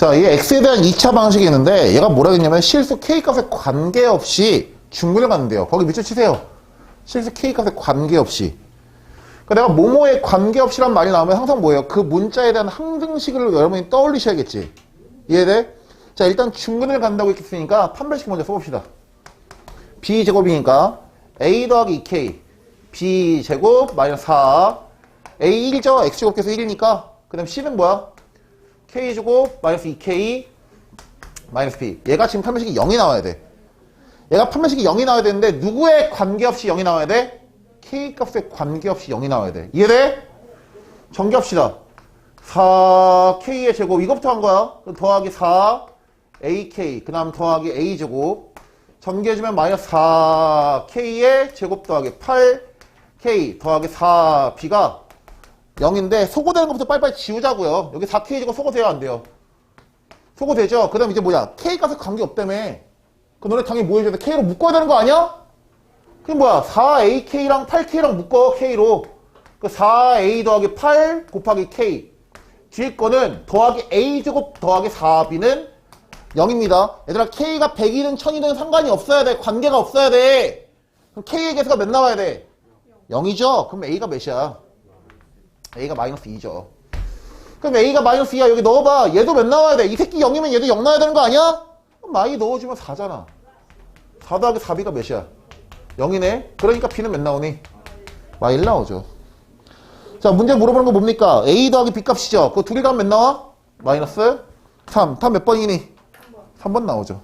자, 이 x에 대한 2차 방식이 있는데 얘가 뭐라 했냐면 실수 k 값에 관계없이 중근을 갖는데요. 거기 밑줄 치세요. 실수 k 값에 관계없이. 그러니까 내가 뭐뭐에 관계없이란 말이 나오면 항상 뭐예요? 그 문자에 대한 항등식을 여러분이 떠올리셔야겠지. 이해돼? 자, 일단 중근을 간다고 했으니까 판별식 먼저 써봅시다. b제곱이니까 a 더하기 2k b제곱 마이너스 4 a 1죠? x제곱께서 1이니까 그 다음 c는 뭐야? K제곱 마이너스 2k 마이너스 b 얘가 지금 판별식이 0이 나와야 돼. 얘가 판별식이 0이 나와야 되는데 누구에 관계없이 0이 나와야 돼? k 값에 관계없이 0이 나와야 돼. 이해돼? 정기합시다. 4k의 제곱. 이것부터 한 거야. 더하기 4 ak 그 다음 더하기 a제곱. 전개해주면 마이너스 4k의 제곱 더하기 8k 더하기 4b가 0인데 소거되는 것부터 빨리빨리 지우자고요. 여기 4k 제곱 소거돼야 안 돼요. 소거되죠? 그 다음 이제 뭐야? k 값에 관계없다며. 그 너네 당연히 뭐 해줘야 돼? k로 묶어야 되는 거 아니야? 그게 뭐야? 4ak랑 8k랑 묶어 k로. 그 4a 더하기 8 곱하기 k. 뒤에 거는 더하기 a제곱 더하기 4b는 0입니다. 얘들아 K가 100이든 1000이든 상관이 없어야 돼. 관계가 없어야 돼. 그럼 K의 개수가 몇 나와야 돼? 0이죠? 그럼 A가 몇이야? A가 마이너스 2죠. 그럼 A가 마이너스 2야. 여기 넣어봐. 얘도 몇 나와야 돼? 이 새끼 0이면 얘도 0 나와야 되는 거 아니야? 마이 넣어주면 4잖아. 4 더하기 4B가 몇이야? 0이네? 그러니까 B는 몇 나오니? 마이 1 나오죠. 자, 문제 물어보는 거 뭡니까? A 더하기 B 값이죠? 그거 둘이 가면 몇 나와? 마이너스 3. 답 몇 번이니? 3번 나오죠.